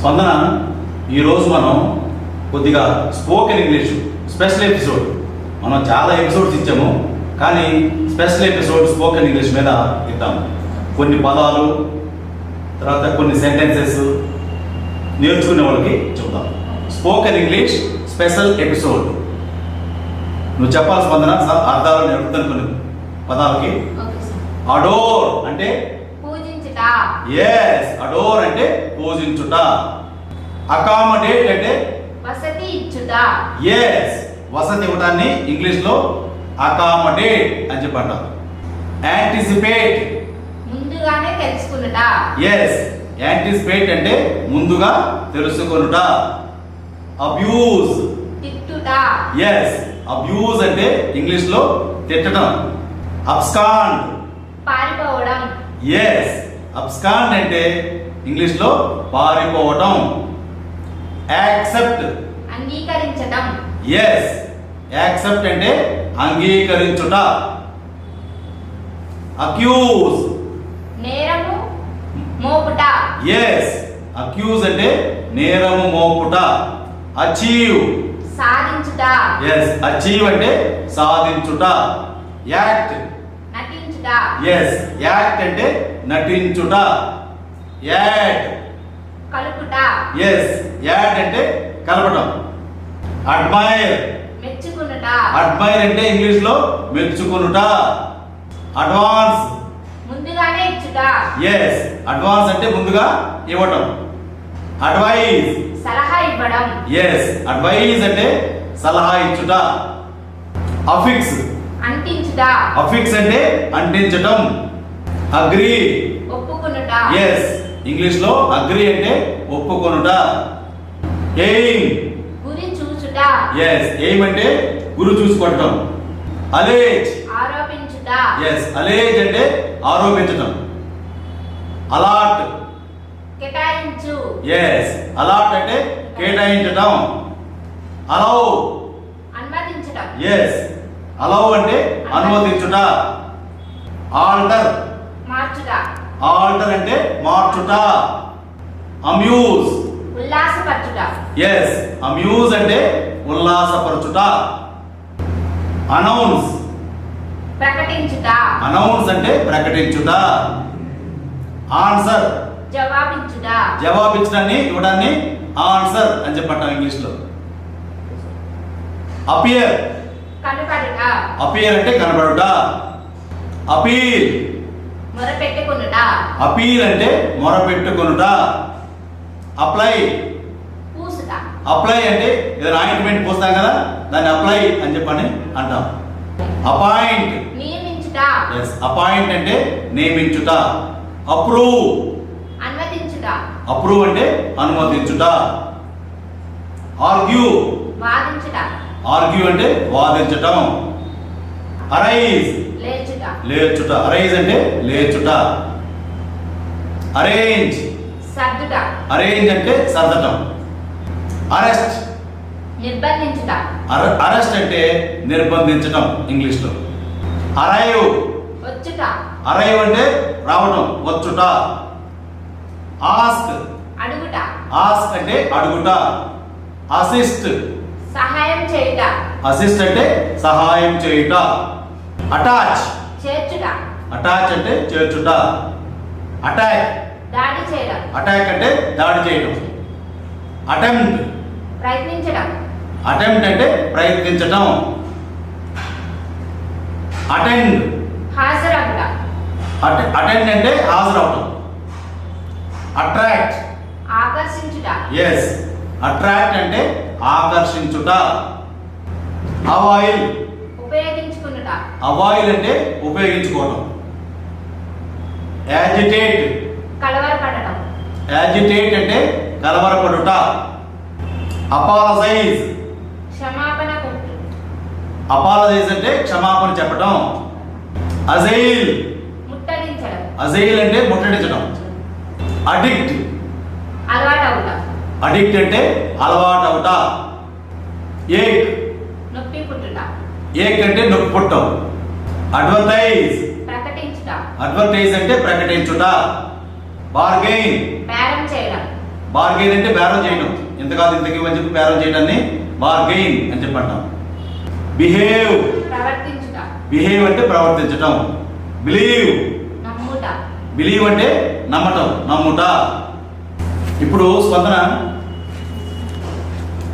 స్పందన ఈరోజు మనం కొద్దిగా స్పోకెన్ ఇంగ్లీష్ స్పెషల్ ఎపిసోడ్. మనం చాలా ఎపిసోడ్స్ ఇచ్చాము కానీ స్పెషల్ ఎపిసోడ్ స్పోకెన్ ఇంగ్లీష్ మీద ఇద్దాము కొన్ని పదాలు తర్వాత కొన్ని సెంటెన్సెస్ నేర్చుకునే వాళ్ళకి చెప్తాం స్పోకెన్ ఇంగ్లీష్ స్పెషల్ ఎపిసోడ్. నువ్వు చెప్పాలి స్పందన సార్ అర్థాలు నేర్పుతాను కొన్ని పదాలకి. అడోర్ అంటే? పూజించుట. ఎస్ అడోర్ అంటే పూజించుట. అకామడేట్ అంటే? వసతి ఇచ్చుట. ఎస్ వసతి ఇవ్వడాన్ని ఇంగ్లీష్లో అకామడేట్ అని చెప్పి అంటారు యాంటిసిపేట్ ముందుగానే తెలుసుకునుట. ఎస్ యాంటిసిపేట్ అంటే ముందుగా తెలుసుకొనుట. అబ్యూజ్ తిట్టుట. ఎస్ అబ్యూజ్ అంటే ఇంగ్లీష్లో తిట్టడం. అబ్స్కాండ్ పారిపోవడం. ఎస్ అబ్స్కాండ్ అంటే ఇంగ్లీష్లో పారిపోవటం. యాక్సెప్ట్ అంగీకరించడం ఎస్ యాక్సెప్ట్ అంటే అంగీకరించుట. అక్యూజ్ నేరము మోపుట. ఎస్ అక్యూజ్ అంటే నేరము మోపుట. అచీవ్ సాధించుట. ఎస్ అచీవ్ అంటే సాధించుట. యాక్ట్ నటించుట. ఎస్ యాక్ట్ అంటే నటించుట. యాడ్ కలుపుట. ఎస్ యాడ్ అంటే కలపడం అడ్మైర్ మెచ్చుకునుట. అడ్మైర్ అంటే ఇంగ్లీష్లో మెచ్చుకొనుట. అడ్వాన్స్ ముందుగానే ఇచ్చుట. ఎస్ అడ్వాన్స్ అంటే ముందుగా ఇవ్వటం. అడ్వైజ్ సలహా ఇవ్వడం. ఎస్ అడ్వైజ్ అంటే సలహా ఇచ్చుట. అఫిక్స్ అంటించుట. అఫిక్స్ అంటే అంటించటం. అగ్రి ఒప్పుకునుట. ఎస్ ఇంగ్లీష్లో అగ్రి అంటే ఒప్పుకొనుట. ఎయిమ్ గురి చూచుట. ఎస్ ఎయిమ్ అంటే గురు చూసుకొట్టడం అలేజ్ ఆరోపించుట. ఎస్ అలేజ్ అంటే ఆరోపించటం. అలాట్ కేటాయించు. ఎస్ అలాట్ అంటే కేటాయించటం. అలౌ అనుమతించడం ఎస్ అలౌ అంటే అనుమతించుట. ఆల్టర్ మార్చుట. ఆల్టర్ అంటే మార్చుట. అమ్యూజ్ ఉల్లాసపరచుట. ఎస్ అమ్యూజ్ అంటే ఉల్లాసపరచుట. అనౌన్స్ ప్రకటించుట. అనౌన్స్ అంటే ప్రకటించుట. ఆన్సర్ జవాబించుట. జవాబిచ్చడాన్ని ఇవ్వడాన్ని ఆన్సర్ అని చెప్పంటాం ఇంగ్లీష్లో అపియర్ కనుపడుట. అపియర్ అంటే కనబడుట అపీల్ మొరపెట్టుకునుట. అపీల్ అంటే మొరపెట్టుకొనుట. అప్లై. పూసుట. అప్లై అంటే ఏదైనా ఆయింట్మెంట్ పోస్తాం కదా దాన్ని అప్లై అని చెప్పని అంటాం. అపాయింట్. నియమించుట. ఎస్ అపాయింట్ అంటే నియమించుట. అప్రూవ్. అనుమతించుట. అప్రూవ్ అంటే అనుమతించుట. ఆర్గ్యూ. వాదించుట. ఆర్గ్యూ అంటే వాదించటం. అరైజ్ లేచుట. లేచుట. అరైజ్ అంటే లేచుట. అరేంజ్. సర్దుట. అరేంజ్ అంటే సర్దటం. అరెస్ట్. నిర్బంధించుట. అరెస్ట్ అంటే నిర్బంధించటం ఇంగ్లీష్లో అరైవ్. వచ్చుట. అరైవ్ అంటే రావటం వచ్చుట. ఆస్క్. అడుగుట. ఆస్క్ అంటే అడుగుట. అసిస్ట్. సహాయం చేయుట. అసిస్ట్ అంటే సహాయం చేయుట. అటాచ్. చేర్చుట. అటాచ్ అంటే చేర్చుట. అటాక్ దాడి చేయడం. అటాక్ అంటే దాడి చేయడం. అటెంప్ట్ ప్రయత్నించడం. అటెంప్ట్ అంటే ప్రయత్నించటం. అటెండ్ హాజరగుట అటెండ్ అంటే హాజరవటం. అట్రాక్ట్ ఆకర్షించుట. ఎస్ అట్రాక్ట్ అంటే ఆకర్షించుట. అవాయిల్ అవాయిల్ అంటే ఉపయోగించుకోవటం. యాజిటేట్ కలవరపడటం. యాజిటేట్ అంటే కలవరపడుట. అపాలజైజ్ క్షమాపణ అపాలజైజ్ అంటే క్షమాపణ చెప్పటం. అజైల్ ముట్టడించడం. అజైల్ అంటే ముట్టడించడం అడిక్ట్ అడిక్ట్ అంటే అలవాటు అవుట ఏక్ నొప్పి పుట్టుట. ఏక్ అంటే నొప్పి పుట్టం అడ్వర్టైజ్ అడ్వర్టైజ్ అంటే ప్రకటించుట. బార్గెయిన్ బేరం చేయడం. బార్గెయిన్ అంటే బేరం చేయడం. ఇంత కాదు ఇంతకి అని చెప్పి బేరం చేయడాన్ని? బార్గెయిన్ అని చెప్పి అంటాం. బిహేవ్ ప్రవర్తించుట. బిహేవ్ అంటే ప్రవర్తించటం. బిలీవ్ బిలీవ్ అంటే నమ్మటం. నమ్ముట. ఇప్పుడు స్పందన.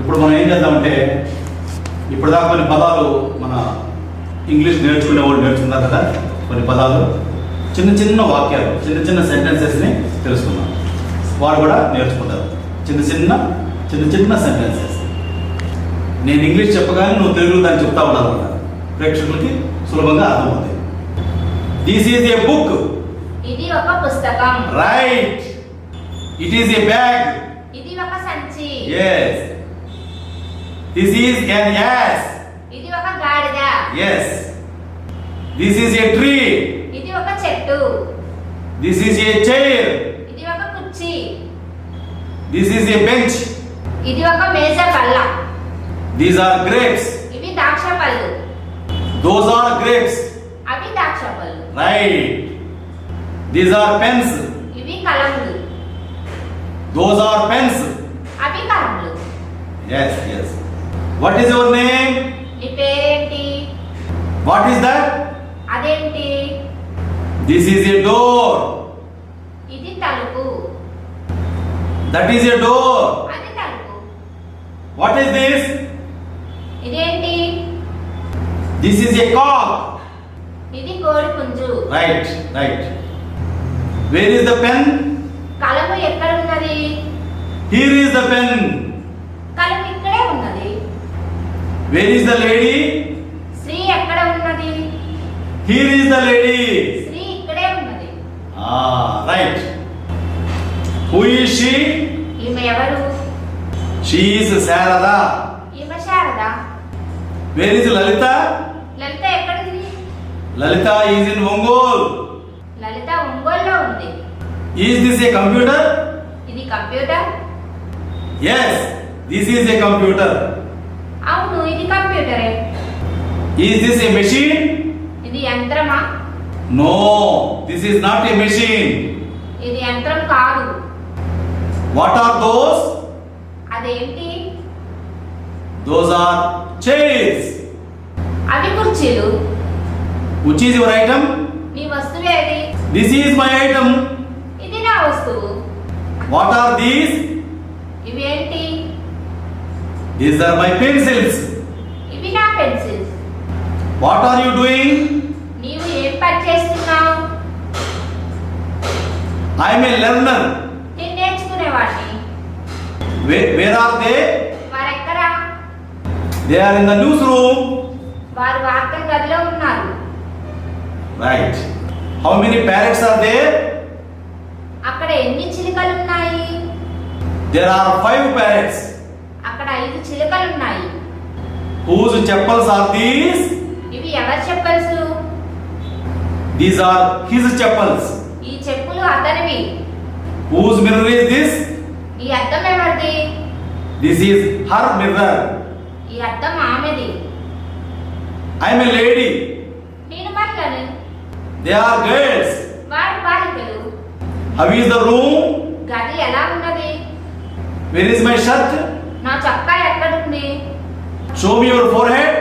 ఇప్పుడు మనం ఏం చేద్దామంటే ఇప్పుడు దాకా కొన్ని పదాలు మన ఇంగ్లీష్ నేర్చుకునే వాళ్ళు నేర్చుకున్నారు కదా కొన్ని పదాలు చిన్న చిన్న వాక్యాలు చిన్న చిన్న సెంటెన్సెస్ని తెలుసుకుందాం వాడు కూడా నేర్చుకుంటారు చిన్న చిన్న చిన్న చిన్న సెంటెన్సెస్ నేను ఇంగ్లీష్ చెప్పగానే నువ్వు తెలుగులో దాన్ని చెప్తా ఉండాలన్నమాట ప్రేక్షకులకి సులభంగా అర్థమవుతాయి దిస్ ఈజ్ ఏ బుక్ ఇది ఒక పుస్తకం. Right it is a bag ఇది ఒక సంచి. దిస్ ఈజ్ ఎన్ యాస్ ఇది ఒక గాడిద. Yes this is a tree ఇది ఒక చెట్టు. దిస్ ఈజ్ ఏ చైర్ ఇది ఒక కుర్చీ. దిస్ ఈజ్ ఏ బెంచ్ ఇది ఒక మేజ బల్ల దీస్ ఆర్ గ్రేప్స్ ఇవి ద్రాక్ష పళ్ళు. దోస్ ఆర్ గ్రేప్స్ అవి ద్రాక్ష పళ్ళు. రైట్ దీస్ ఆర్ పెన్స్ ఇవి కలములు దోస్ ఆర్ పెన్స్ అవి కలములు yes yes what is your name నీ పేరేంటి? వాట్ ఈస్ దట్ అదేంటి? దిస్ ఈజ్ ఏ డోర్ ఇది తలుపు. దట్ ఈస్ ఏ డోర్ అది తలుపు. వాట్ ఈస్ దిస్ ఇదేంటి? దిస్ ఈజ్ ఏ కాక్ ఇది కోడి పుంజు. Right right where is the pen కలము ఎక్కడ ఉన్నది? హియర్ ఈస్ ద పెన్ కలము ఇక్కడే ఉన్నది. వేర్ ఈస్ ద లేడీ స్త్రీ ఎక్కడ ఉన్నది? హియర్ ఈస్ ద లేడీ స్త్రీ ఇక్కడే ఉన్నది. రైట్ హూ ఈస్ షీ ఈమె ఎవరు? షీ ఈస్ శారద ఈమె శారద. వేర్ ఈస్ లలిత లలిత ఎక్కడుంది? లలిత ఈజ్ ఇన్ ఒంగోల్ లలిత ఒంగోలులో ఉంది. ఈజ్ దిస్ ఏ కంప్యూటర్ ఇది computer? Yes this is a computer అవును ఇది కంప్యూటరే. ఈజ్ దిస్ ఏ మెషిన్ ఇది యంత్రమా? No this is not a machine ఇది యంత్రం కాదు. వాట్ ఆర్ దోస్ అదేంటి? దోస్ ఆర్ చైర్స్ అవి కుర్చీలు. విచ్ ఈజ్ యువర్ ఐటమ్ నీ వస్తువేది దిస్ ఈజ్ మై ఐటమ్ ఇది నా వస్తువు. వాట్ ఆర్ దీస్ ఇవి ఏంటి దీస్ ఆర్ మై పెన్సిల్స్ ఇవి నా pencils. What are you doing నీవు ఏం పని చేస్తున్నావు? ఐఎమ్ ఏ లెర్నర్ నేను నేర్చుకునేవాడిని. Where are they వారెక్కడా? They are in the news room వారు వార్తా గదిలో ఉన్నారు. Right how many parrots are they అక్కడ ఎన్ని చిలుకలు ఉన్నాయి? దేర్ ఆర్ ఫైవ్ ప్యారెట్స్ ఐదు చిలుకలు ఉన్నాయి హూజ్ చెప్పల్స్ ఆర్ దీస్ ఇవి ఎవరు chappals these are his chappals ఈ చెప్పులు అతనివి. హూజ్ మిర్రర్ ఇస్ దిస్ ఈ అద్దం ఎవరిది? దిస్ ఈజ్ హర్ మిర్రర్ ఈ అద్దం ఆమెది. ఐఎమ్ ఏ లేడీ నేను మహిళను దే ఆర్ గర్ల్స్ వారి బాలికలు. హౌ ఈస్ ద రూమ్ గది ఎలా ఉన్నది? వేర్ ఇస్ మై షర్ట్ నా చొక్కా ఎక్కడుంది? Show me your forehead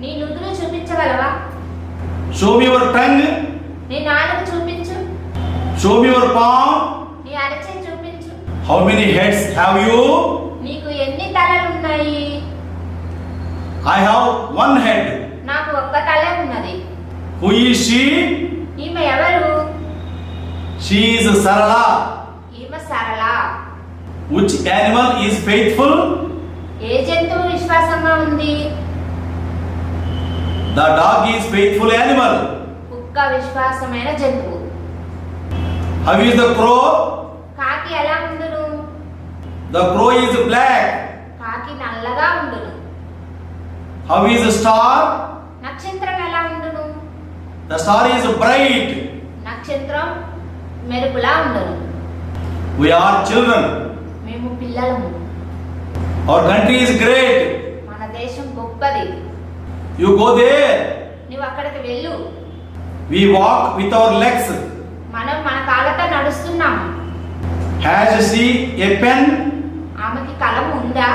నీ నుదురు చూపించగలవా? షో మీ యువర్ టంగ్ నీ నాలుగు చూపించు. షో మీ యువర్ పామ్ నీ అరచే చూపించు. How many heads have you నీకు ఎన్ని తలలు ఉన్నాయి? ఐ హావ్ వన్ హెడ్ నాకు ఒక్క తలే ఉన్నది. హూ ఈస్ షీ ఈమె ఎవరు? షీ ఈజ్ సరళ ఈమె Sarala. Which animal is faithful ఏ జంతువు విశ్వాసంగా ఉంది? The dog is faithful animal కుక్క విశ్వాసమైన జంతువు. హౌ ఈస్ ద క్రో కాకి ఎలా ఉండును? ద క్రో ఈజ్ బ్లాక్ కాకి నల్లగా ఉండును. హౌ ఈస్ స్టార్ నక్షత్రం ఎలా ఉండును? ద స్టార్ ఈజ్ బ్రైట్ నక్షత్రం మెరుపులా ఉండును. వి ఆర్ చిల్డ్రన్ పిల్లలము అవర్ కంట్రీ ఈజ్ గ్రేట్ మన దేశం గొప్పది. యు గో దేర్ నువ్వు అక్కడికి వెళ్ళు. We walk with our legs మనం మన కాళ్ళతో నడుస్తున్నాము హ్యాజ్ సి ఏ పెన్ ఆమెకి కలం ఉందా?